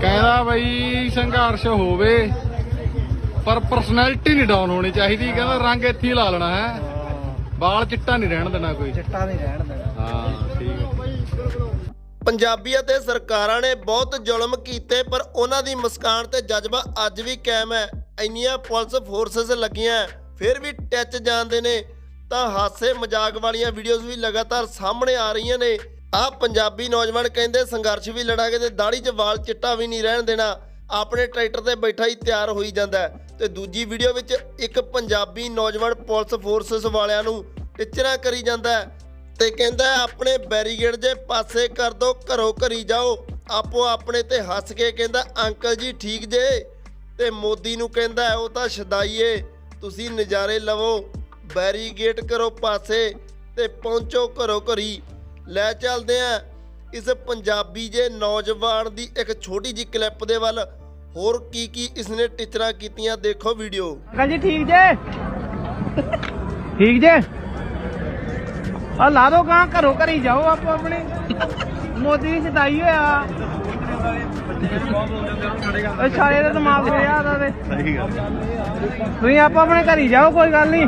ਕਹਿੰਦਾ ਬਈ ਸੰਘਰਸ਼ ਹੋਵੇ ਪਰ ਪਰਸਨੈਲਿਟੀ ਨਹੀਂ ਡਾਊਨ ਹੋਣੀ ਚਾਹੀਦੀ। ਕਹਿੰਦਾ ਰੰਗ ਇੱਥੇ ਹੀ ਲਾ ਲੈਣਾ ਹੈ। ਵਾਲ ਚਿੱਟਾ ਨਹੀਂ ਰਹਿਣ ਦੇਣਾ ਕੋਈ। ਚਿੱਟਾ ਨਹੀਂ ਰਹਿਣ ਦੇਣਾ। ਹਾਂ ਠੀਕ ਹੈ। ਪੰਜਾਬੀਆਂ ਤੇ ਸਰਕਾਰਾਂ ਨੇ ਬਹੁਤ ਜ਼ੁਲਮ ਕੀਤੇ ਪਰ ਉਹਨਾਂ ਦੀ ਮੁਸਕਾਨ ਤੇ ਜਜ਼ਬਾ ਅੱਜ ਵੀ ਕਾਇਮ ਹੈ। ਇੰਨੀਆਂ ਪੁਲਿਸ ਫੋਰਸਸ ਲੱਗੀਆਂ ਫਿਰ ਵੀ ਟੱਚ ਜਾਂਦੇ ਨੇ। ਤਾਂ ਹਾਸੇ ਮਜ਼ਾਕ ਵਾਲੀਆਂ ਵੀਡੀਓਜ਼ ਵੀ ਲਗਾਤਾਰ ਸਾਹਮਣੇ ਆ ਰਹੀਆਂ ਨੇ। ਆਹ ਪੰਜਾਬੀ ਨੌਜਵਾਨ ਕਹਿੰਦੇ ਸੰਘਰਸ਼ ਵੀ ਲੜਾਂਗੇ ਤੇ ਦਾੜੀ 'ਚ ਵਾਲ ਚਿੱਟਾ ਵੀ ਨਹੀਂ ਰਹਿਣ ਦੇਣਾ। ਆਪਣੇ ਟਰੈਕਟਰ ਤੇ ਬੈਠਾ ਹੀ ਤਿਆਰ ਹੋਈ ਜਾਂਦਾ ਹੈ। ਤੇ ਦੂਜੀ ਵੀਡੀਓ ਵਿੱਚ ਇੱਕ ਪੰਜਾਬੀ ਨੌਜਵਾਨ ਪੁਲਿਸ ਫੋਰਸਸ ਵਾਲਿਆਂ ਨੂੰ ਟਿਚਰਾਂ ਕਰੀ ਜਾਂਦਾ ਹੈ ਤੇ ਕਹਿੰਦਾ ਆਪਣੇ ਬੈਰੀਗੇਡ ਜੇ ਪਾਸੇ ਕਰ ਦੋ, ਘਰੋਂ ਘਰੀ ਜਾਓ। ਆਪੋ ਆਪਣੇ ਤੇ ਹੱਸ ਕੇ ਕਹਿੰਦਾ, ਅੰਕਲ ਜੀ ਠੀਕ ਜੇ? ਤੇ ਮੋਦੀ ਨੂੰ ਕਹਿੰਦਾ ਉਹ ਤਾਂ ਛਦਾਈਏ ਤੁਸੀਂ ਨਜ਼ਾਰੇ ਲਵੋ। ਬੈਰੀਗੇਟ ਕਰੋ ਪਾਸੇ ਤੇ ਪਹੁੰਚੋ ਘਰੋਂ ਘਰੀ। ਲੈ ਚੱਲਦੇ ਆ। ਇਸ ਪੰਜਾਬੀ ਜੇ ਨੌਜਵਾਨ ਦੀ ਇੱਕ ਛੋਟੀ ਜਿਹੀ ਕਲਿੱਪ ਦੇ ਵੱਲ ਹੋਰ ਕੀ ਕੀ ਇਸਨੇ ਟਿਚਰਾਂ ਕੀਤੀਆਂ ਦੇਖੋ ਵੀਡੀਓ ਅੰਕਲ ਜੀ ਠੀਕ ਜੇ? ਠੀਕ ਜੇ? ਆ ਲਾ ਦੋ ਕਾਂ ਘਰੋਂ ਘਰੀ ਜਾਓ ਆਪੋ ਆਪਣੇ। ਮੋਦੀ ਦੀ ਸਦਾਈ ਹੋਇਆ। ਉਹ ਸਾਰੇ ਦਾ ਦਿਮਾਗ ਹੋਇਆ ਉਹਦਾ ਤੇ। ਤੁਸੀਂ ਆਪੋ ਆਪਣੇ ਘਰੀ ਜਾਓ ਕੋਈ ਗੱਲ ਨਹੀਂ।